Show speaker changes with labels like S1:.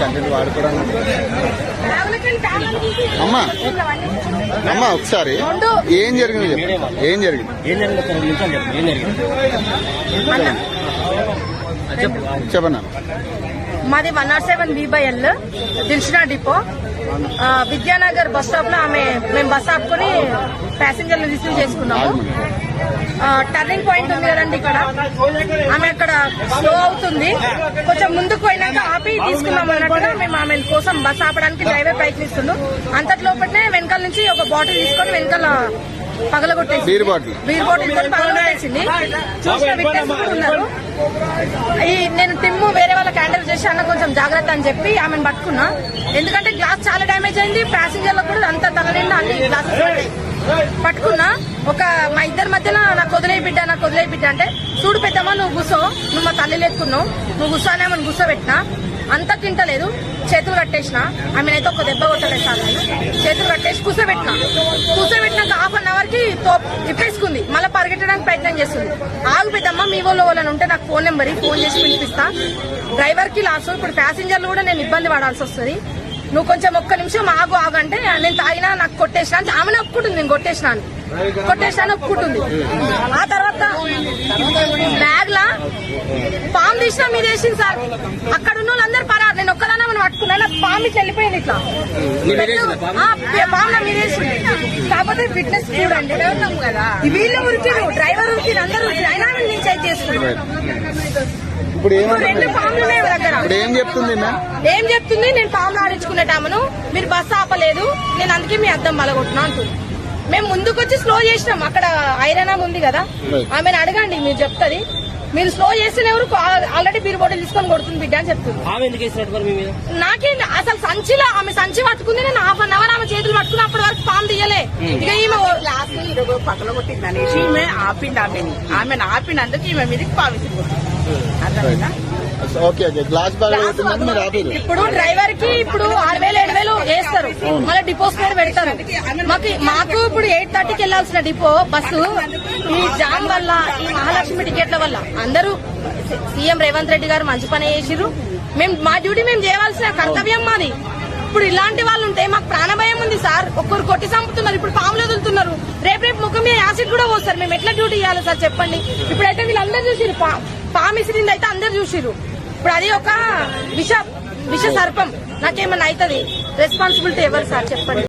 S1: Content వాడుకోవడానికి అమ్మా అమ్మా ఒకసారి. ఏం జరిగింది చెప్పు. ఏం జరిగింది?
S2: ఏం జరిగింది ఒక రెండు నిమిషాలు చెప్పండి ఏం జరిగింది? చెప్పు.
S1: చెప్పన్నా
S3: మాది one naught seven B by L దిల్షనా depot. Vidyanagar bus స్టాప్లో ఆమె మేము బస్ ఆపుకొని ప్యాసింజర్లు రిసీవ్ చేసుకున్నాము. టర్నింగ్ పాయింట్ ఉంది కదండి ఇక్కడ. ఆమె అక్కడ స్లో అవుతుంది. కొంచెం ముందుకు పోయినాక ఆపి తీసుకున్నాం అన్నట్టుగా మేము ఆమె కోసం బస్ ఆపడానికి డ్రైవర్ ప్రయత్నిస్తుండు. అంతట్లోపటే వెనకాల నుంచి ఒక బాటిల్ తీసుకొని వెనకాల పగలగొట్టేసి
S1: బీర్ బాటిల్.
S3: బీర్ బాటిల్ పగలగొట్టేసింది. చూసిన విట్నెస్ కూడా ఉన్నారు. ఈ నేను టిమ్ము వేరే వాళ్ళకి హ్యాండిల్ చేసి అన్న కొంచెం జాగ్రత్త అని చెప్పి ఆమెను పట్టుకున్నా. ఎందుకంటే గ్లాస్ చాలా డ్యామేజ్ అయింది. ప్యాసింజర్లకు కూడా అంత తల నిండా అన్ని గ్లాసెస్. పట్టుకున్నా. ఒక మా ఇద్దరి మధ్యలో నాకు వదిలే బిడ్డ నాకు వదిలే బిడ్డ అంటే చూడు పెద్దమ్మా నువ్వు కూసో. నువ్వు మా తల్లి లేకున్నావు. నువ్వు కూర్చోనే మనం కూర్చోబెట్టినా అంతా తింటలేదు. చేతులు కట్టేసిన. ఆమెనైతే ఒక దెబ్బ కొట్టలేదు. చేతులు కట్టేసి కూర్చోబెట్టిన కూర్చోబెట్టినాక హాఫ్ అన్ అవర్కి తోప్ ఇప్పేసుకుంది మళ్ళీ పరిగెట్టడానికి ప్రయత్నం చేస్తుంది. ఆగు పెద్దమ్మ మీ వాళ్ళు వాళ్ళని ఉంటే నాకు ఫోన్ నెంబర్ ఫోన్ చేసి పిలిపిస్తా. డ్రైవర్కి లాస్ ఇప్పుడు ప్యాసింజర్లు కూడా నేను ఇబ్బంది పడాల్సి వస్తుంది. నువ్వు కొంచెం ఒక్క నిమిషం ఆగు ఆగు అంటే నేను తాగినా నాకు కొట్టేసిన అంటే ఆమెనే ఒప్పుకుంటుంది నేను కొట్టేసినాను కొట్టేసినాను ఒప్పుకుంటుంది ఆ తర్వాత బ్యాగ్ లా పాము తీసినా మీరు వేసింది సార్. అక్కడ ఉన్న వాళ్ళందరూ పరారు నేను ఒక్కదానా మనం పట్టుకున్నా నాకు పాము ఇట్లా. వెళ్ళిపోయింది ఇట్లా ఆ, పాము వేసింది. కాకపోతే ఫిట్నెస్ చూడండి. వీళ్ళు ఉరికిరు డ్రైవర్ ఉరికిరు అందరూ ఉరికిరు అయినా నేను చెక్ చేసుకున్నాను
S1: ఇప్పుడు
S3: రెండు
S1: ఏమంటుంది
S3: పాములు ఉన్నాయి దగ్గర.
S1: ఏం చెప్తుంది?
S3: ఏం చెప్తుంది? నేను పాములు ఆడించుకునేటామను మీరు బస్సు ఆపలేదు. నేను అందుకే మీ అద్దం బలగొట్టినా అంటుంది మేము ముందుకొచ్చి స్లో చేసినాం. అక్కడ ఐరన్ ఉంది కదా. ఆమెను అడగండి మీరు చెప్తుంది. మీరు స్లో చేసిన ఎవరు ఆల్రెడీ బీర్ బాటిల్ తీసుకొని కొడుతుంది బిడ్డ అని చెప్తుంది.
S2: ఆమె
S3: అసలు సంచిలో ఆమె సంచి పట్టుకుంది నేను హాఫ్ అన్ అవర్ ఆమె చేతులు పట్టుకుని అప్పటి వరకు పాము తీయలే. ఇక ఈమె
S4: ఇరవై పక్కన కొట్టింది అనేసి ఈమె ఆపింది ఆమెని. ఆమెను ఆపినందుకు ఈమె మీదకి పావించింది అర్థమైందా?
S1: Okay okay. గ్లాస్ బ్యాగ్ మీరు
S3: ఇప్పుడు డ్రైవర్కి ఇప్పుడు ఆరు వేలు ఏడు వేలు వేస్తారు. మళ్ళీ డిపోస్ మీద పెడతారు. మాకు మాకు ఇప్పుడు ఎయిట్ థర్టీకి వెళ్ళాల్సిన డిపో బస్సు ఈ జామ్ వల్ల ఈ మహాలక్ష్మి టికెట్ల వల్ల. అందరూ సీఎం రేవంత్ రెడ్డి గారు మంచి పని చేసిర్రు. మేము మా డ్యూటీ మేము చేయవలసిన కర్తవ్యం మాది. ఇప్పుడు ఇలాంటి వాళ్ళు ఉంటే మాకు ప్రాణభయం ఉంది సార్. ఒక్కరు కొట్టి చంపుతున్నారు. ఇప్పుడు పాములు వదులుతున్నారు. రేపు రేపు ముఖం మీద యాసిడ్ కూడా పోస్తారు. మేము ఎట్లా డ్యూటీ చేయాలి సార్ చెప్పండి. ఇప్పుడైతే వీళ్ళందరూ చూసిరు పా పాము ఇసిరింది అయితే అందరు చూసిరు ఇప్పుడు అది ఒక విష విష సర్పం. నాకేమన్నా అవుతుంది రెస్పాన్సిబిలిటీ ఎవరు సార్? చెప్పండి.